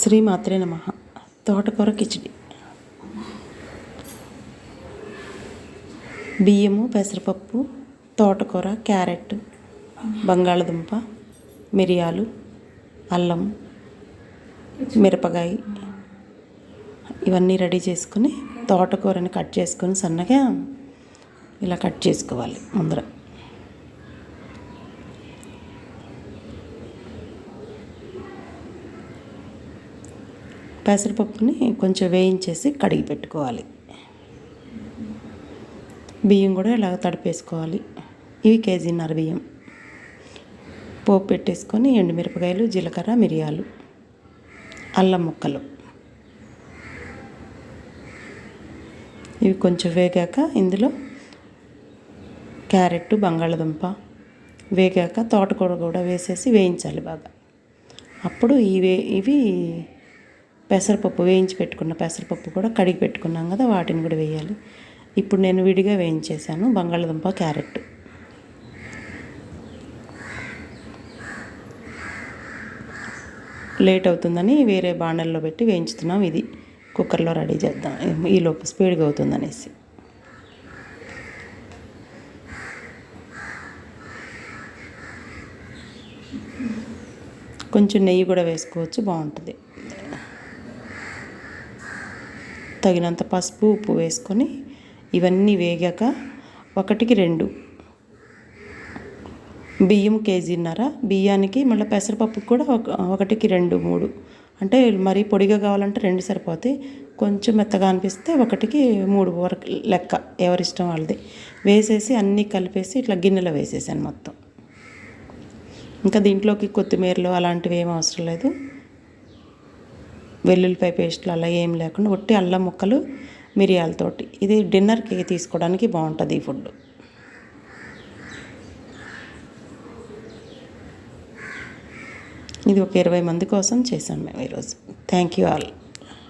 శ్రీ మాత్రే నమ. తోటకూర కిచిడి. బియ్యము పెసరపప్పు తోటకూర క్యారెట్ బంగాళదుంప మిరియాలు అల్లం మిరపకాయ. ఇవన్నీ రెడీ చేసుకుని తోటకూరని కట్ చేసుకొని సన్నగా ఇలా కట్ చేసుకోవాలి ముందర. పెసరపప్పుని కొంచెం వేయించేసి కడిగి పెట్టుకోవాలి. బియ్యం కూడా ఇలాగ తడిపేసుకోవాలి. ఇవి కేజీన్నర బియ్యం. పోపు పెట్టేసుకొని ఎండుమిరపకాయలు జీలకర్ర మిరియాలు అల్లం ముక్కలు. ఇవి కొంచెం వేగాక ఇందులో క్యారెట్ బంగాళదుంప వేగాక తోటకూర కూడా వేసేసి వేయించాలి బాగా. అప్పుడు ఇవే ఇవి పెసరపప్పు వేయించి పెట్టుకున్న పెసరపప్పు కూడా కడిగి పెట్టుకున్నాం కదా వాటిని కూడా వేయాలి. ఇప్పుడు నేను విడిగా వేయించేసాను బంగాళదుంప క్యారెట్. లేట్ అవుతుందని వేరే బాణల్లో పెట్టి వేయించుతున్నాం ఇది. కుక్కర్లో రెడీ చేద్దాం. ఈలోపు స్పీడ్గా అవుతుందనేసి. కొంచెం నెయ్యి కూడా వేసుకోవచ్చు బాగుంటుంది. తగినంత పసుపు ఉప్పు వేసుకొని ఇవన్నీ వేగాక ఒకటికి రెండు. బియ్యం కేజీన్నర. బియ్యానికి మళ్ళీ పెసరపప్పుకి కూడా ఒక ఒకటికి రెండు మూడు. అంటే మరీ పొడిగా కావాలంటే రెండు సరిపోతాయి. కొంచెం మెత్తగా అనిపిస్తే ఒకటికి మూడు వరకు లెక్క. ఎవరిష్టం వాళ్ళది. వేసేసి అన్నీ కలిపేసి ఇట్లా గిన్నెలో వేసేసాను మొత్తం. ఇంకా దీంట్లోకి కొత్తిమీరలు అలాంటివి ఏం అవసరం లేదు. వెల్లుల్లిపాయ పేస్ట్లు అలా ఏం లేకుండా ఒట్టి అల్లం ముక్కలు మిరియాలతోటి. ఇది డిన్నర్కి తీసుకోవడానికి బాగుంటుంది ఈ ఫుడ్ ఇది ఒక ఇరవై మంది కోసం చేశాను మేము ఈరోజు. Thank you all